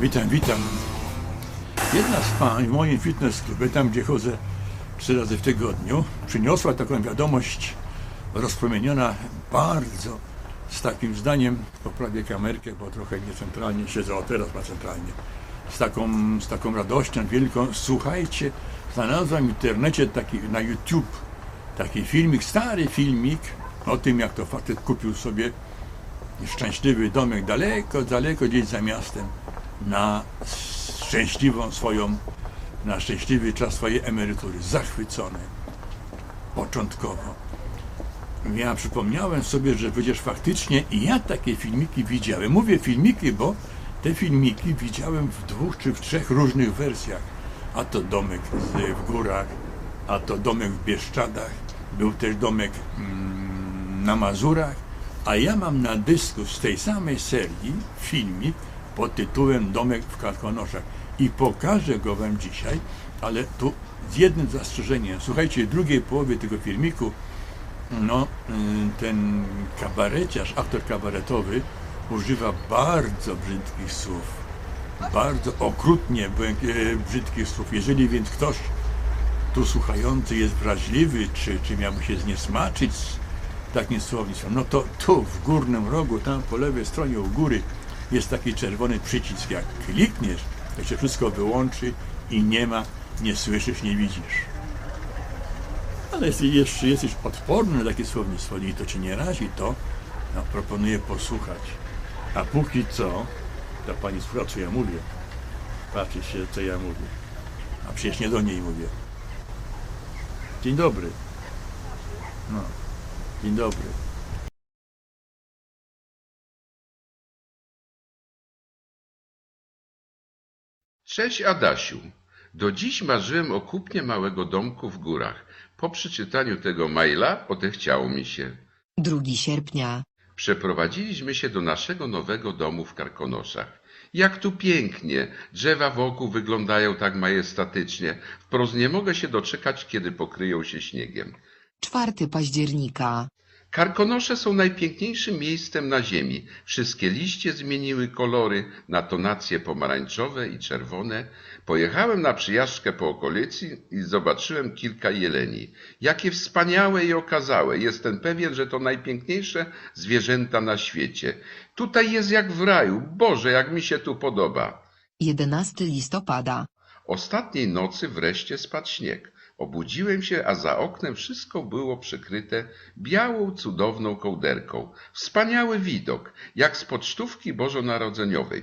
Witam, witam. Jedna z pań w moim fitness klubie, tam gdzie chodzę trzy razy w tygodniu, przyniosła taką wiadomość rozpromieniona bardzo z takim zdaniem, poprawię kamerkę, bo trochę niecentralnie siedzę, o teraz ma centralnie, z taką, z taką radością wielką. Słuchajcie, znalazłem w internecie taki, na YouTube taki filmik, stary filmik o tym, jak to facet kupił sobie szczęśliwy domek daleko, daleko gdzieś za miastem na szczęśliwą swoją, na szczęśliwy czas swojej emerytury. Zachwycony. Początkowo. Ja przypomniałem sobie, że przecież faktycznie i ja takie filmiki widziałem. Mówię filmiki, bo te filmiki widziałem w dwóch czy w trzech różnych wersjach. A to domek w górach, a to domek w Bieszczadach, był też domek mm, na Mazurach, a ja mam na dysku z tej samej serii filmik pod tytułem Domek w Karkonoszach i pokażę go Wam dzisiaj, ale tu z jednym zastrzeżeniem. Słuchajcie, drugiej połowie tego filmiku no, y, ten kabareciarz, aktor kabaretowy używa bardzo brzydkich słów. Bardzo okrutnie e, brzydkich słów. Jeżeli więc ktoś tu słuchający jest wrażliwy, czy, czy miałby się zniesmaczyć takim słownictwem, no to tu w górnym rogu, tam po lewej stronie u góry jest taki czerwony przycisk. Jak klikniesz, to się wszystko wyłączy i nie ma, nie słyszysz, nie widzisz. Ale jeśli jeszcze jesteś odporny na takie słownictwo i to cię nie razi, to no, proponuję posłuchać. A póki co, to pani słucha, co ja mówię. Patrzy się, co ja mówię. A przecież nie do niej mówię. Dzień dobry. No, dzień dobry. Cześć Adasiu. Do dziś marzyłem o kupnie małego domku w górach. Po przeczytaniu tego maila odechciało mi się. 2 sierpnia. Przeprowadziliśmy się do naszego nowego domu w Karkonoszach. Jak tu pięknie! Drzewa wokół wyglądają tak majestatycznie. Wprost nie mogę się doczekać, kiedy pokryją się śniegiem. 4 października. Karkonosze są najpiękniejszym miejscem na ziemi. Wszystkie liście zmieniły kolory na tonacje pomarańczowe i czerwone. Pojechałem na przyjażdżkę po okolicy i zobaczyłem kilka jeleni. Jakie wspaniałe i okazałe. Jestem pewien, że to najpiękniejsze zwierzęta na świecie. Tutaj jest jak w raju. Boże, jak mi się tu podoba. 11 listopada. Ostatniej nocy wreszcie spadł śnieg. Obudziłem się, a za oknem wszystko było przykryte białą, cudowną kołderką. Wspaniały widok, jak z pocztówki bożonarodzeniowej.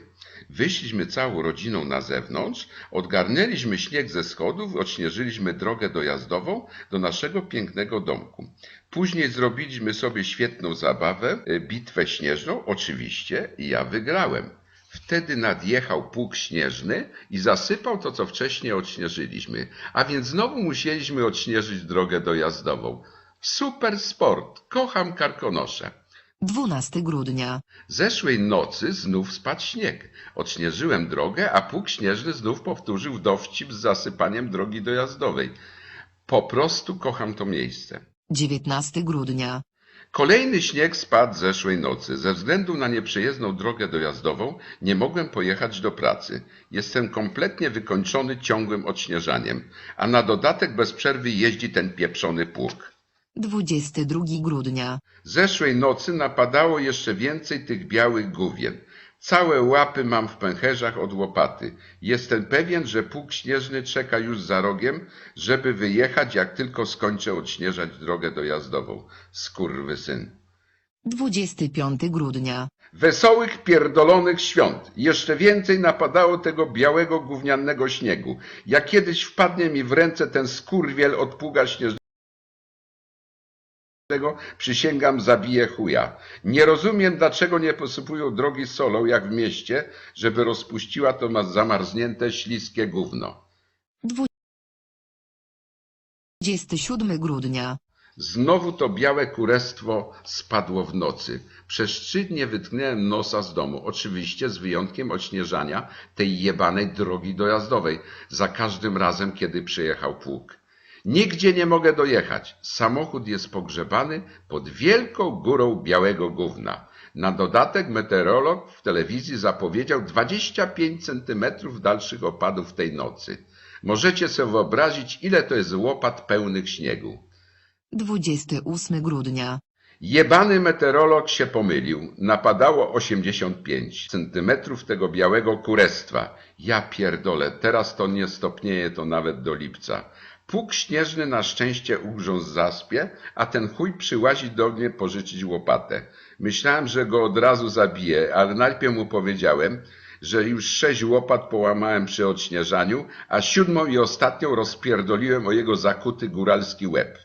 Wyszliśmy całą rodziną na zewnątrz, odgarnęliśmy śnieg ze schodów, odśnieżyliśmy drogę dojazdową do naszego pięknego domku. Później zrobiliśmy sobie świetną zabawę, e, bitwę śnieżną, oczywiście, ja wygrałem. Wtedy nadjechał pług śnieżny i zasypał to, co wcześniej odśnieżyliśmy, a więc znowu musieliśmy odśnieżyć drogę dojazdową. Super sport! Kocham karkonosze! 12 grudnia. Zeszłej nocy znów spadł śnieg. Odśnieżyłem drogę, a pług śnieżny znów powtórzył dowcip z zasypaniem drogi dojazdowej. Po prostu kocham to miejsce. 19 grudnia. Kolejny śnieg spadł zeszłej nocy. Ze względu na nieprzejezdną drogę dojazdową nie mogłem pojechać do pracy. Jestem kompletnie wykończony ciągłym odśnieżaniem, a na dodatek bez przerwy jeździ ten pieprzony pług. 22 grudnia. Zeszłej nocy napadało jeszcze więcej tych białych główien. Całe łapy mam w pęcherzach od łopaty. Jestem pewien, że pług śnieżny czeka już za rogiem, żeby wyjechać, jak tylko skończę odśnieżać drogę dojazdową. Skurwysyn. 25 grudnia. Wesołych, pierdolonych świąt. Jeszcze więcej napadało tego białego gównianego śniegu. Jak kiedyś wpadnie mi w ręce ten skurwiel od pługa śnieżnego, przysięgam, zabiję chuja. Nie rozumiem, dlaczego nie posypują drogi solą, jak w mieście, żeby rozpuściła to ma zamarznięte, śliskie gówno. 27 grudnia. Znowu to białe kurestwo spadło w nocy. Dnie wytknąłem nosa z domu, oczywiście z wyjątkiem odśnieżania tej jebanej drogi dojazdowej, za każdym razem, kiedy przyjechał pług. Nigdzie nie mogę dojechać. Samochód jest pogrzebany pod wielką górą białego gówna. Na dodatek meteorolog w telewizji zapowiedział 25 centymetrów dalszych opadów tej nocy. Możecie sobie wyobrazić, ile to jest łopat pełnych śniegu. 28 grudnia. Jebany meteorolog się pomylił. Napadało 85 centymetrów tego białego kurestwa. Ja pierdolę, teraz to nie stopnieje to nawet do lipca. Pług śnieżny na szczęście ugrzązł w zaspie, a ten chuj przyłazi do mnie pożyczyć łopatę. Myślałem, że go od razu zabiję, ale najpierw mu powiedziałem, że już sześć łopat połamałem przy odśnieżaniu, a siódmą i ostatnią rozpierdoliłem o jego zakuty góralski łeb.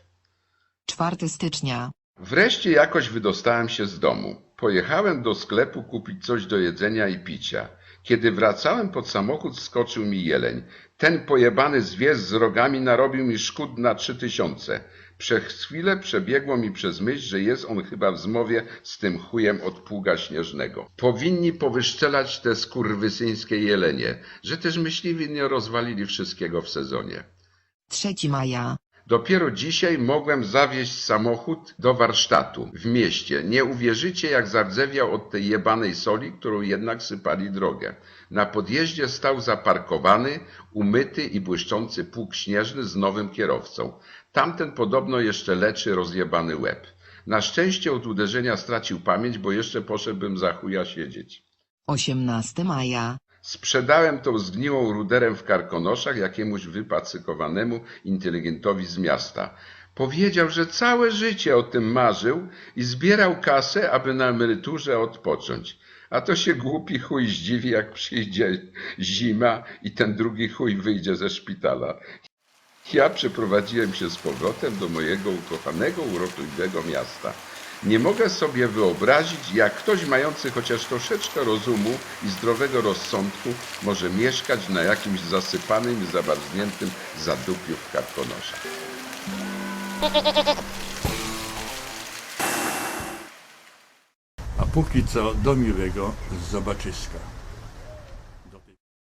4 stycznia. Wreszcie jakoś wydostałem się z domu. Pojechałem do sklepu kupić coś do jedzenia i picia. Kiedy wracałem pod samochód, skoczył mi jeleń. Ten pojebany zwierz z rogami narobił mi szkód na trzy tysiące. Przez chwilę przebiegło mi przez myśl, że jest on chyba w zmowie z tym chujem od pługa śnieżnego. Powinni powyszczelać te skurwysyńskie jelenie, że też myśliwi nie rozwalili wszystkiego w sezonie. 3 maja. Dopiero dzisiaj mogłem zawieźć samochód do warsztatu w mieście. Nie uwierzycie, jak zardzewiał od tej jebanej soli, którą jednak sypali drogę. Na podjeździe stał zaparkowany, umyty i błyszczący pług śnieżny z nowym kierowcą. Tamten podobno jeszcze leczy rozjebany łeb. Na szczęście od uderzenia stracił pamięć, bo jeszcze poszedłbym za chuja siedzieć. 18 maja. Sprzedałem tą zgniłą ruderem w karkonoszach jakiemuś wypacykowanemu inteligentowi z miasta. Powiedział, że całe życie o tym marzył i zbierał kasę, aby na emeryturze odpocząć. A to się głupi chuj zdziwi, jak przyjdzie zima i ten drugi chuj wyjdzie ze szpitala. Ja przeprowadziłem się z powrotem do mojego ukochanego, urokliwego miasta. Nie mogę sobie wyobrazić, jak ktoś mający chociaż troszeczkę rozumu i zdrowego rozsądku może mieszkać na jakimś zasypanym i zadupiu w karkonoszach. A póki co do miłego zobaczyska.